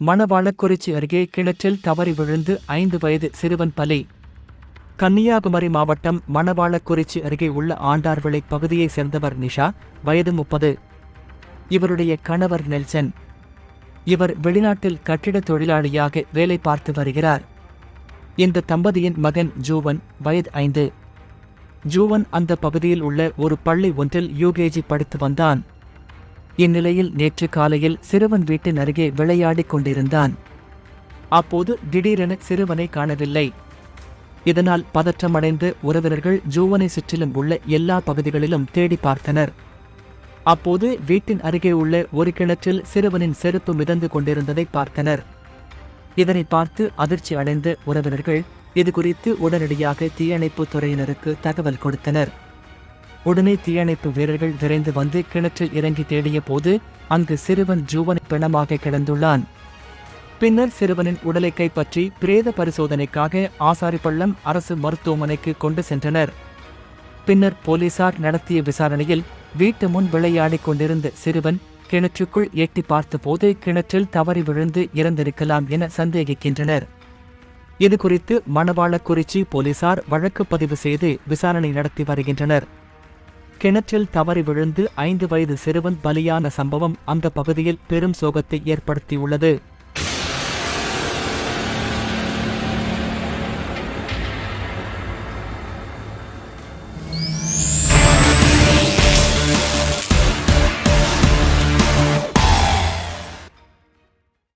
மணவாளக்குறிச்சி அருகே கிணற்றில் தவறி விழுந்து ஐந்து வயது சிறுவன் பலி. கன்னியாகுமரி மாவட்டம் மணவாளக்குறிச்சி அருகே உள்ள ஆண்டார்விளை பகுதியைச் சேர்ந்தவர் நிஷா வயது முப்பது. இவருடைய கணவர் நெல்சன். இவர் வெளிநாட்டில் கட்டிடத் தொழிலாளியாக வேலை பார்த்து வருகிறார். இந்த தம்பதியின் மகன் ஜூவன் வயது ஐந்து. ஜூவன் அந்த பகுதியில் உள்ள ஒரு பள்ளி ஒன்றில் யூகேஜி படித்து வந்தான். இந்நிலையில் நேற்று காலையில் சிறுவன் வீட்டின் அருகே விளையாடிக் கொண்டிருந்தான். அப்போது திடீரென சிறுவனை காணவில்லை. இதனால் பதற்றமடைந்து உறவினர்கள் ஜூவனை சுற்றிலும் உள்ள எல்லா பகுதிகளிலும் தேடி பார்த்தனர். அப்போது வீட்டின் அருகே உள்ள ஒரு கிணற்றில் சிறுவனின் செருப்பு மிதந்து கொண்டிருந்ததை பார்த்தனர். இதனை பார்த்து அதிர்ச்சி அடைந்த உறவினர்கள் இது குறித்து உடனடியாக தீயணைப்புத் துறையினருக்கு தகவல் கொடுத்தனர். உடனே தீயணைப்பு வீரர்கள் விரைந்து வந்து கிணற்றில் இறங்கி தேடிய போது அங்கு சிறுவன் ஜூவன் பிணமாக கிடந்துள்ளான். பின்னர் சிறுவனின் உடலை கைப்பற்றி பிரேத பரிசோதனைக்காக ஆசாரிப்பள்ளம் அரசு மருத்துவமனைக்கு கொண்டு சென்றனர். பின்னர் போலீசார் நடத்திய விசாரணையில் வீட்டு முன் விளையாடிக் கொண்டிருந்த சிறுவன் கிணற்றுக்குள் எட்டி பார்த்தபோது கிணற்றில் தவறி விழுந்து இறந்திருக்கலாம் என சந்தேகிக்கின்றனர். இதுகுறித்து மணவாளக்குறிச்சி போலீசார் வழக்கு பதிவு செய்து விசாரணை நடத்தி வருகின்றனர். கிணற்றில் தவறி விழுந்து ஐந்து வயது சிறுவன் பலியான சம்பவம் அந்த பகுதியில் பெரும் சோகத்தை ஏற்படுத்தியுள்ளது.